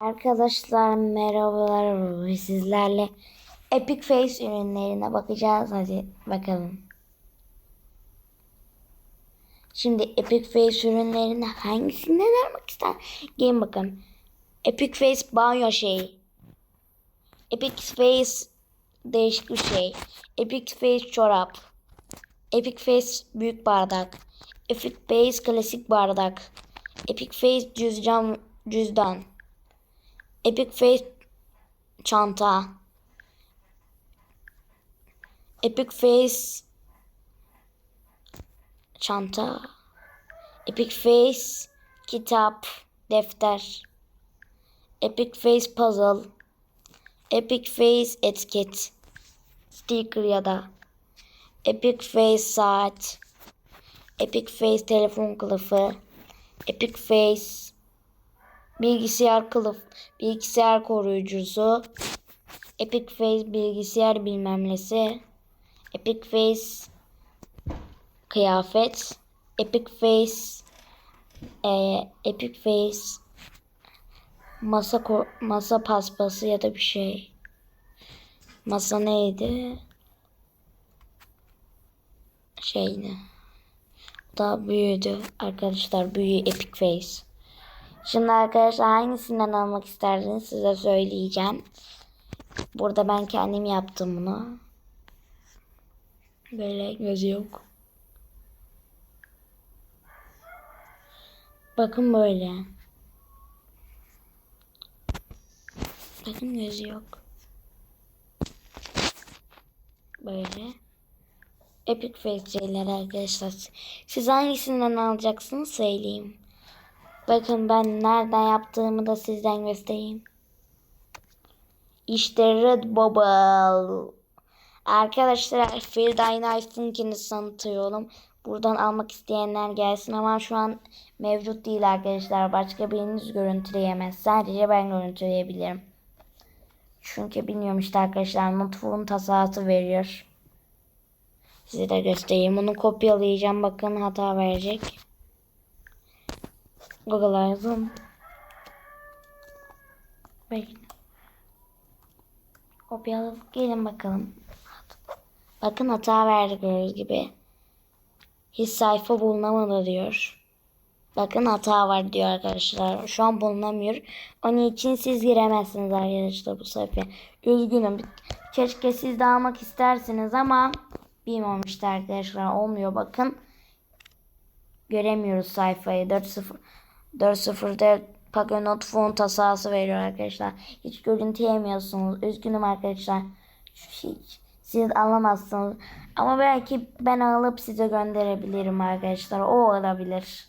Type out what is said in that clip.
Arkadaşlar merhabalar sizlerle Epic Face ürünlerine bakacağız hadi bakalım. Şimdi Epic Face ürünlerine hangisinden almak ister? Gelin bakalım. Epic Face banyo şeyi. Epic Face değişik bir şey. Epic Face çorap. Epic Face büyük bardak. Epic Face klasik bardak. Epic Face cüzdan cüzdan. Epic Face çanta. Epic Face çanta. Epic Face kitap, defter. Epic Face puzzle. Epic Face etiket. Sticker ya da. Epic Face saat. Epic Face telefon kılıfı. Epic Face bilgisayar kılıf, bilgisayar koruyucusu. Epic Face bilgisayar bilmem nesi. Epic Face kıyafet. Epic Face e, Epic Face masa masa paspası ya da bir şey. Masa neydi? Şeydi. Daha büyüdü arkadaşlar. Büyüğü Epic Face. Şimdi arkadaşlar hangisinden almak isterdiniz size söyleyeceğim. Burada ben kendim yaptım bunu. Böyle gözü yok. Bakın böyle. Bakın gözü yok. Böyle. Epic Face arkadaşlar. Siz hangisinden alacaksınız söyleyeyim. Bakın ben nereden yaptığımı da sizden göstereyim. İşte Red Bubble. Arkadaşlar Field Ice'ınkini tanıtıyorum. Buradan almak isteyenler gelsin ama şu an mevcut değil arkadaşlar. Başka biriniz görüntüleyemez. Sadece ben görüntüleyebilirim. Çünkü bilmiyorum işte arkadaşlar mutfağın tasarrufu veriyor. Size de göstereyim. Bunu kopyalayacağım. Bakın hata verecek. Google yazdım. Bekle. Kopyaladık. Gelin bakalım. Bakın hata verdi gördüğünüz gibi. Hiç sayfa bulunamadı diyor. Bakın hata var diyor arkadaşlar. Şu an bulunamıyor. Onun için siz giremezsiniz arkadaşlar bu sayfaya. Üzgünüm. Keşke siz de almak istersiniz ama bilmiyorum işte arkadaşlar. Olmuyor bakın. Göremiyoruz sayfayı. 4.0 4.0'da Paganot font tasası veriyor arkadaşlar. Hiç görüntüleyemiyorsunuz. Üzgünüm arkadaşlar. Hiç. Siz alamazsınız. Ama belki ben alıp size gönderebilirim arkadaşlar. O olabilir.